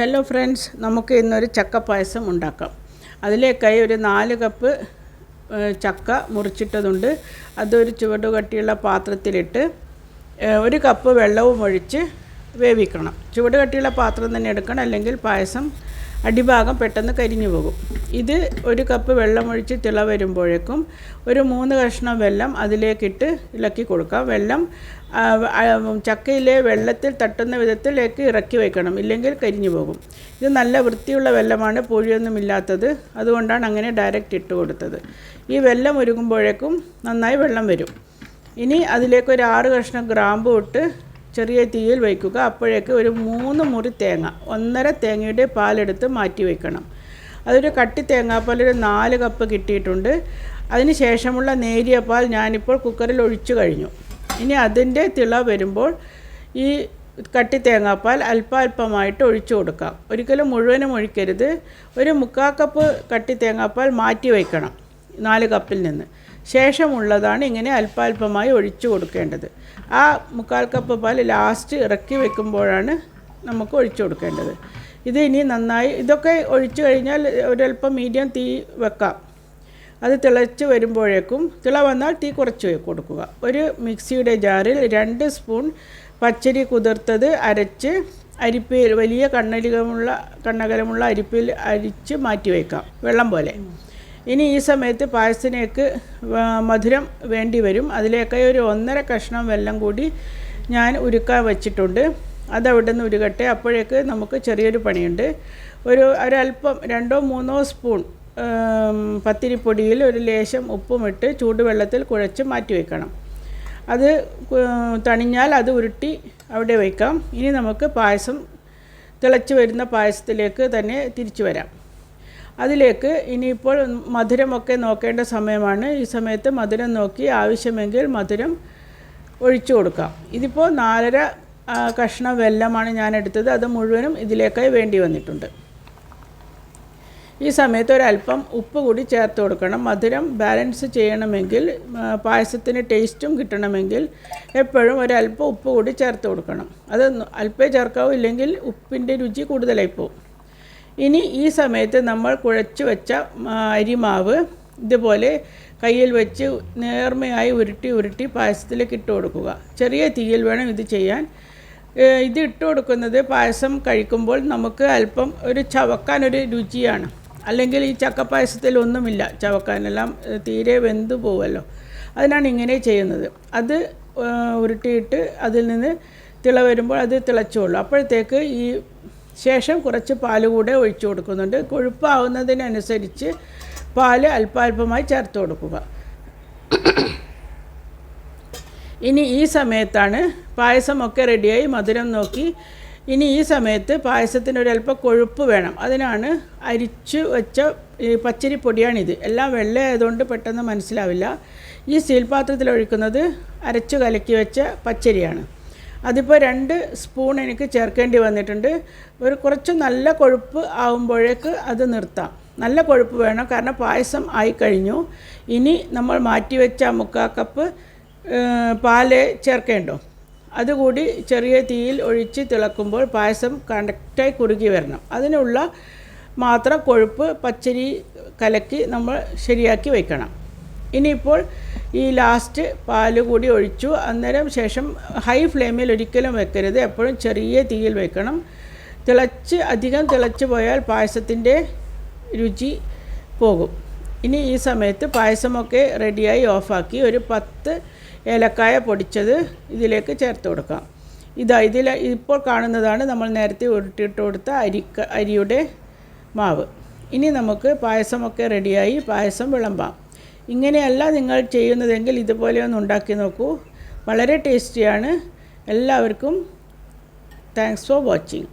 Hello friends നമുക്ക് ഇന്നൊരു ചക്ക പായസം ഉണ്ടാക്കാം. അതിലേക്കായി ഒരു നാല് കപ്പ് ചക്ക മുറിച്ചിട്ടതുണ്ട്. അതൊരു ചുവട് കട്ടിയുള്ള പാത്രത്തിലിട്ട് ഒരു കപ്പ് വെള്ളവും ഒഴിച്ച് വേവിക്കണം. ചുവട് കട്ടിയുള്ള പാത്രം തന്നെ എടുക്കണം അല്ലെങ്കിൽ പായസം അടിഭാഗം പെട്ടെന്ന് കരിഞ്ഞു പോകും. ഇത് ഒരു കപ്പ് വെള്ളം ഒഴിച്ച് തിള വരുമ്പോഴേക്കും ഒരു മൂന്ന് കഷ്ണം വെള്ളം അതിലേക്കിട്ട് ഇളക്കി കൊടുക്കാം. വെള്ളം ചക്കയിലെ വെള്ളത്തിൽ തട്ടുന്ന വിധത്തിലേക്ക് ഇറക്കി വയ്ക്കണം. ഇല്ലെങ്കിൽ കരിഞ്ഞു പോകും. ഇത് നല്ല വൃത്തിയുള്ള വെള്ളമാണ് പുഴിയൊന്നുമില്ലാത്തത് അതുകൊണ്ടാണ് അങ്ങനെ ഡയറക്റ്റ് ഇട്ട് കൊടുത്തത്. ഈ വെള്ളം ഒരുങ്ങുമ്പോഴേക്കും നന്നായി വെള്ളം വരും. ഇനി അതിലേക്ക് ഒരു ആറ് കഷ്ണം ഗ്രാമ്പു ഇട്ട് ചെറിയ തീയിൽ വയ്ക്കുക. അപ്പോഴേക്ക് ഒരു മൂന്ന് മുറി തേങ്ങ ഒന്നര തേങ്ങയുടെ പാലെടുത്ത് മാറ്റി വയ്ക്കണം. അതൊരു കട്ടി തേങ്ങാപ്പാൽ ഒരു നാല് കപ്പ് കിട്ടിയിട്ടുണ്ട്. അതിന് ശേഷമുള്ള നേരിയ പാൽ ഞാനിപ്പോൾ കുക്കറിൽ ഒഴിച്ചു കഴിഞ്ഞു. ഇനി അതിന്റെ തിള വരുമ്പോൾ ഈ കട്ടി തേങ്ങാപ്പാൽ അല്പാൽപമായിട്ട് ഒഴിച്ചു കൊടുക്കാം. ഒരിക്കലും മുഴുവനും ഒഴിക്കരുത്. ഒരു മുക്കാൽ കപ്പ് കട്ടി തേങ്ങാപ്പാൽ മാറ്റി വയ്ക്കണം നാല് കപ്പിൽ നിന്ന്. ശേഷമുള്ളതാണ് ഇങ്ങനെ അല്പാൽപമായി ഒഴിച്ചു കൊടുക്കേണ്ടത്. ആ മുക്കാൽ കപ്പ് പാൽ ലാസ്റ്റ് ഇറക്കി വെക്കുമ്പോഴാണ് നമുക്ക് ഒഴിച്ചു കൊടുക്കേണ്ടത്. ഇത് ഇനി നന്നായി ഇതൊക്കെ ഒഴിച്ചു കഴിഞ്ഞാൽ ഒരല്പം മീഡിയം തീ വെക്കാം. അത് തിളച്ച് വരുമ്പോഴേക്കും തിള വന്നാൽ തീ കുറച്ച് കൊടുക്കുക. ഒരു മിക്സിയുടെ ജാറിൽ രണ്ട് സ്പൂൺ പച്ചരി കുതിർത്തത് അരച്ച് അരിപ്പയിൽ വലിയ കണ്ണലികമുള്ള കണ്ണകലമുള്ള അരിപ്പിൽ അരിച്ച് മാറ്റി വയ്ക്കാം വെള്ളം പോലെ. ഇനി ഈ സമയത്ത് പായസത്തിനേക്ക് മധുരം വേണ്ടി വരും. അതിലേക്ക് ഒരു ഒന്നര കഷ്ണം വെള്ളം കൂടി ഞാൻ ഉരുക്കാൻ വച്ചിട്ടുണ്ട്. അതവിടെ നിന്ന് ഉരുകട്ടെ. അപ്പോഴേക്ക് നമുക്ക് ചെറിയൊരു പണിയുണ്ട്. ഒരു ഒരല്പം രണ്ടോ മൂന്നോ സ്പൂൺ പത്തിരിപ്പൊടിയിൽ ഒരു ലേശം ഉപ്പുമിട്ട് ചൂടുവെള്ളത്തിൽ കുഴച്ച് മാറ്റി വയ്ക്കണം അത് തണിഞ്ഞാൽ അത് ഉരുട്ടി അവിടെ വയ്ക്കാം ഇനി നമുക്ക് പായസം തിളച്ച് വരുന്ന പായസത്തിലേക്ക് തന്നെ തിരിച്ചു വരാം. അതിലേക്ക് ഇനിയിപ്പോൾ മധുരമൊക്കെ നോക്കേണ്ട സമയമാണ്. ഈ സമയത്ത് മധുരം നോക്കി ആവശ്യമെങ്കിൽ മധുരം ഒഴിച്ചു കൊടുക്കാം. ഇതിപ്പോൾ നാലര കഷ്ണം വെല്ലമാണ് ഞാൻ എടുത്തത്. അത് മുഴുവനും ഇതിലേക്കായി വേണ്ടി വന്നിട്ടുണ്ട്. ഈ സമയത്ത് ഒരല്പം ഉപ്പ് കൂടി ചേർത്ത് കൊടുക്കണം. മധുരം ബാലൻസ് ചെയ്യണമെങ്കിൽ പായസത്തിന് ടേസ്റ്റും കിട്ടണമെങ്കിൽ എപ്പോഴും ഒരല്പം ഉപ്പ് കൂടി ചേർത്ത് കൊടുക്കണം. അത് അല്പേ ചേർക്കാവൂ ഇല്ലെങ്കിൽ ഉപ്പിന്റെ രുചി കൂടുതലായി പോകും ഇനി ഈ സമയത്ത് നമ്മൾ കുഴച്ച് വെച്ച അരിമാവ് ഇതുപോലെ കയ്യിൽ വെച്ച് നേർമയായി ഉരുട്ടി ഉരുട്ടി പായസത്തിലേക്ക് ഇട്ട് കൊടുക്കുക. ചെറിയ തീയിൽ വേണം ഇത് ചെയ്യാൻ. ഇത് ഇട്ട് കൊടുക്കുന്നത് പായസം കഴിക്കുമ്പോൾ നമുക്ക് അല്പം ഒരു ചവക്കാൻ ഒരു രുചിയാണ്. അല്ലെങ്കിൽ ഈ ചക്കപ്പായസത്തിൽ ഒന്നുമില്ല. ചവക്കാനെല്ലാം തീരെ വെന്തു പോവുമല്ലോ അതിനാണ് ഇങ്ങനെ ചെയ്യുന്നത്. അത് ഉരുട്ടിയിട്ട് അതിൽ നിന്ന് തിള വരുമ്പോൾ അത് തിളച്ചോളൂ. അപ്പോഴത്തേക്ക് ഈ ശേഷം കുറച്ച് പാൽ കൂടെ ഒഴിച്ചു കൊടുക്കുന്നുണ്ട്. കൊഴുപ്പാവുന്നതിനനുസരിച്ച് പാൽ അല്പാൽപമായി ചേർത്ത് കൊടുക്കുക. ഇനി ഈ സമയത്താണ് പായസമൊക്കെ റെഡിയായി. മധുരം നോക്കി. ഇനി ഈ സമയത്ത് പായസത്തിന് ഒരല്പം കൊഴുപ്പ് വേണം. അതിനാണ് അരിച്ച് വെച്ച ഈ പച്ചരിപ്പൊടിയാണിത് എല്ലാം വെള്ളയായതുകൊണ്ട് പെട്ടെന്ന് മനസ്സിലാവില്ല. ഈ സ്റ്റീൽ പാത്രത്തിൽ ഒഴിക്കുന്നത് അരച്ചു കലക്കി വെച്ച പച്ചരിയാണ്. അതിപ്പോൾ രണ്ട് സ്പൂൺ എനിക്ക് ചേർക്കേണ്ടി വന്നിട്ടുണ്ട്. ഒരു കുറച്ച് നല്ല കൊഴുപ്പ് ആകുമ്പോഴേക്ക് അത് നിർത്താം. നല്ല കൊഴുപ്പ് വേണം. കാരണം പായസം ആയി കഴിഞ്ഞു. ഇനി നമ്മൾ മാറ്റിവെച്ച മുക്കാ കപ്പ് പാൽ ചേർക്കേണ്ടോ? അതുകൂടി ചെറിയ തീയിൽ ഒഴിച്ച് തിളക്കുമ്പോൾ പായസം കറക്റ്റായി കുറുകി വരണം. അതിനുള്ള മാത്രം കൊഴുപ്പ് പച്ചരി കലക്കി നമ്മൾ ശരിയാക്കി വെക്കണം. ഇനിയിപ്പോൾ ഈ ലാസ്റ്റ് പാൽ കൂടി ഒഴിച്ചു. അന്നേരം ശേഷം ഹൈ ഫ്ലെയിമിൽ ഒരിക്കലും വെക്കരുത്. എപ്പോഴും ചെറിയ തീയിൽ വെക്കണം. തിളച്ച് അധികം തിളച്ച് പോയാൽ പായസത്തിന്റെ രുചി പോകും. ഇനി ഈ സമയത്ത് പായസമൊക്കെ റെഡിയായി ഓഫാക്കി ഒരു പത്ത് ഏലക്കായ പൊടിച്ചത് ഇതിലേക്ക് ചേർത്ത് കൊടുക്കാം. ഇതാ ഇതിൽ ഇപ്പോൾ കാണുന്നതാണ് നമ്മൾ നേരത്തെ ഉരുട്ടിയിട്ട് കൊടുത്ത അരിക്ക അരിയുടെ മാവ്. ഇനി നമുക്ക് പായസമൊക്കെ റെഡിയായി പായസം വിളമ്പാം. ഇങ്ങനെയല്ല നിങ്ങൾ ചെയ്യുന്നതെങ്കിൽ ഇതുപോലെ ഒന്ന് ഉണ്ടാക്കി നോക്കൂ. വളരെ ടേസ്റ്റിയാണ്. എല്ലാവർക്കും താങ്ക്സ് ഫോർ വാച്ചിങ്